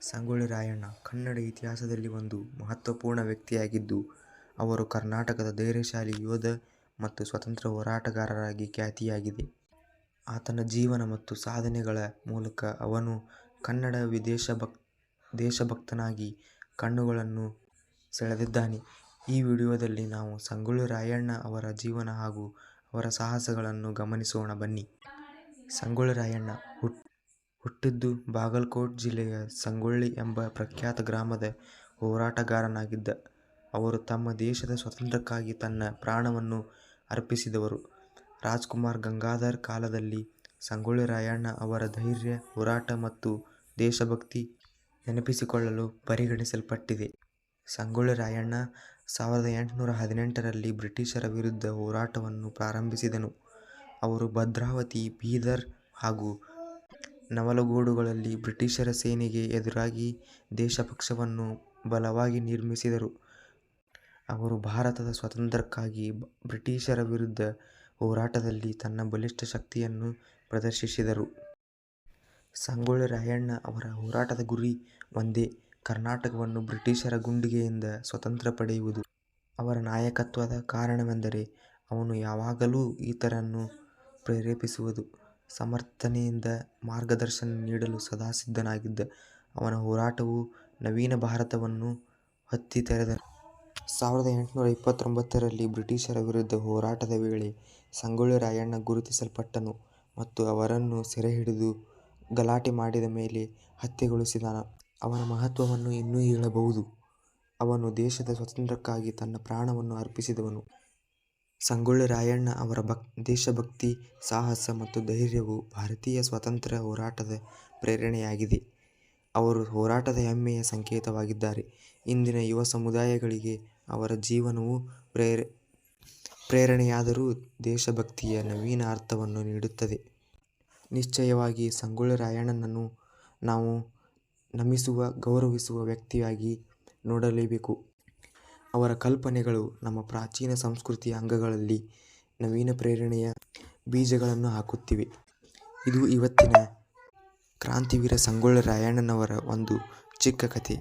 ಸಂಗೊಳ್ಳಿ ರಾಯಣ್ಣ ಕನ್ನಡ ಇತಿಹಾಸದಲ್ಲಿ ಒಂದು ಮಹತ್ವಪೂರ್ಣ ವ್ಯಕ್ತಿಯಾಗಿದ್ದು, ಅವರು ಕರ್ನಾಟಕದ ಧೈರ್ಯಶಾಲಿ ಯೋಧ ಮತ್ತು ಸ್ವತಂತ್ರ ಹೋರಾಟಗಾರರಾಗಿ ಖ್ಯಾತಿಯಾಗಿದೆ. ಆತನ ಜೀವನ ಮತ್ತು ಸಾಧನೆಗಳ ಮೂಲಕ ಅವನು ಕನ್ನಡ ದೇಶಭಕ್ತನಾಗಿ ಕಣ್ಣುಗಳನ್ನು ಸೆಳೆದಿದ್ದಾನೆ. ಈ ವಿಡಿಯೋದಲ್ಲಿ ನಾವು ಸಂಗೊಳ್ಳಿ ರಾಯಣ್ಣ ಅವರ ಜೀವನ ಹಾಗೂ ಅವರ ಸಾಹಸಗಳನ್ನು ಗಮನಿಸೋಣ ಬನ್ನಿ. ಸಂಗೊಳ್ಳಿ ರಾಯಣ್ಣ ಹುಟ್ಟಿದ್ದು ಬಾಗಲಕೋಟ್ ಜಿಲ್ಲೆಯ ಸಂಗೊಳ್ಳಿ ಎಂಬ ಪ್ರಖ್ಯಾತ ಗ್ರಾಮದ ಹೋರಾಟಗಾರನಾಗಿದ್ದ. ಅವರು ತಮ್ಮ ದೇಶದ ಸ್ವಾತಂತ್ರ್ಯಕ್ಕಾಗಿ ತನ್ನ ಪ್ರಾಣವನ್ನು ಅರ್ಪಿಸಿದವರು. ರಾಜ್ಕುಮಾರ್ ಗಂಗಾಧರ್ ಕಾಲದಲ್ಲಿ ಸಂಗೊಳ್ಳಿ ರಾಯಣ್ಣ ಅವರ ಧೈರ್ಯ, ಹೋರಾಟ ಮತ್ತು ದೇಶಭಕ್ತಿ ನೆನಪಿಸಿಕೊಳ್ಳಲು ಪರಿಗಣಿಸಲ್ಪಟ್ಟಿದೆ. ಸಂಗೊಳ್ಳಿ ರಾಯಣ್ಣ ಸಾವಿರದ ಎಂಟುನೂರ ಹದಿನೆಂಟರಲ್ಲಿ ಬ್ರಿಟಿಷರ ವಿರುದ್ಧ ಹೋರಾಟವನ್ನು ಪ್ರಾರಂಭಿಸಿದನು. ಅವರು ಭದ್ರಾವತಿ, ಬೀದರ್ ಹಾಗೂ ನವಲಗುಂದಗಳಲ್ಲಿ ಬ್ರಿಟಿಷರ ಸೇನೆಗೆ ಎದುರಾಗಿ ದೇಶಪಕ್ಷವನ್ನು ಬಲವಾಗಿ ನಿರ್ಮಿಸಿದರು. ಅವರು ಭಾರತದ ಸ್ವಾತಂತ್ರ್ಯಕ್ಕಾಗಿ ಬ್ರಿಟಿಷರ ವಿರುದ್ಧ ಹೋರಾಟದಲ್ಲಿ ತನ್ನ ಬಲಿಷ್ಠ ಶಕ್ತಿಯನ್ನು ಪ್ರದರ್ಶಿಸಿದರು. ಸಂಗೊಳ್ಳಿ ರಾಯಣ್ಣ ಅವರ ಹೋರಾಟದ ಗುರಿ ಒಂದೇ ಕರ್ನಾಟಕವನ್ನು ಬ್ರಿಟಿಷರ ಗುಂಡಿಗೆಯಿಂದ ಸ್ವತಂತ್ರ ಪಡೆಯುವುದು. ಅವರ ನಾಯಕತ್ವದ ಕಾರಣವೆಂದರೆ ಅವನು ಯಾವಾಗಲೂ ಇತರರನ್ನು ಪ್ರೇರೇಪಿಸುವುದು, ಸಮರ್ಥನೆಯಿಂದ ಮಾರ್ಗದರ್ಶನ ನೀಡಲು ಸದಾ ಸಿದ್ಧನಾಗಿದ್ದ. ಅವನ ಹೋರಾಟವು ನವೀನ ಭಾರತವನ್ನು ಹತ್ತಿ ತೆರೆದನು ಸಾವಿರದ ಎಂಟುನೂರ ಇಪ್ಪತ್ತೊಂಬತ್ತರಲ್ಲಿ ಬ್ರಿಟಿಷರ ವಿರುದ್ಧ ಹೋರಾಟದ ವೇಳೆ ಸಂಗೊಳ್ಳಿ ರಾಯಣ್ಣ ಗುರುತಿಸಲ್ಪಟ್ಟನು ಮತ್ತು ಅವರನ್ನು ಸೆರೆಹಿಡಿದು ಗಲಾಟೆ ಮಾಡಿದ ಮೇಲೆ ಹತ್ಯೆಗೊಳಿಸಿದನು. ಅವನ ಮಹತ್ವವನ್ನು ಇನ್ನೂ ಹೇಳಬಹುದು. ಅವನು ದೇಶದ ಸ್ವಾತಂತ್ರ್ಯಕ್ಕಾಗಿ ತನ್ನ ಪ್ರಾಣವನ್ನು ಅರ್ಪಿಸಿದವನು. ಸಂಗೊಳ್ಳಿ ರಾಯಣ್ಣ ಅವರ ದೇಶಭಕ್ತಿ, ಸಾಹಸ ಮತ್ತು ಧೈರ್ಯವು ಭಾರತೀಯ ಸ್ವಾತಂತ್ರ್ಯ ಹೋರಾಟದ ಪ್ರೇರಣೆಯಾಗಿದೆ. ಅವರು ಹೋರಾಟದ ಹೆಮ್ಮೆಯ ಸಂಕೇತವಾಗಿದ್ದಾರೆ. ಇಂದಿನ ಯುವ ಸಮುದಾಯಗಳಿಗೆ ಅವರ ಜೀವನವು ಪ್ರೇರ ಪ್ರೇರಣೆಯಾದರೂ ದೇಶಭಕ್ತಿಯ ನವೀನ ಅರ್ಥವನ್ನು ನೀಡುತ್ತದೆ. ನಿಶ್ಚಯವಾಗಿ ಸಂಗೊಳ್ಳಿ ರಾಯಣ್ಣನನ್ನು ನಾವು ನಮಿಸುವ, ಗೌರವಿಸುವ ವ್ಯಕ್ತಿಯಾಗಿ ನೋಡಲೇಬೇಕು. ಅವರ ಕಲ್ಪನೆಗಳು ನಮ್ಮ ಪ್ರಾಚೀನ ಸಂಸ್ಕೃತಿಯ ಅಂಗಗಳಲ್ಲಿ ನವೀನ ಪ್ರೇರಣೆಯ ಬೀಜಗಳನ್ನು ಹಾಕುತ್ತಿವೆ. ಇದು ಇವತ್ತಿನ ಕ್ರಾಂತಿವೀರ ಸಂಗೊಳ್ಳಿ ರಾಯಣ್ಣನವರ ಒಂದು ಚಿಕ್ಕ ಕಥೆ.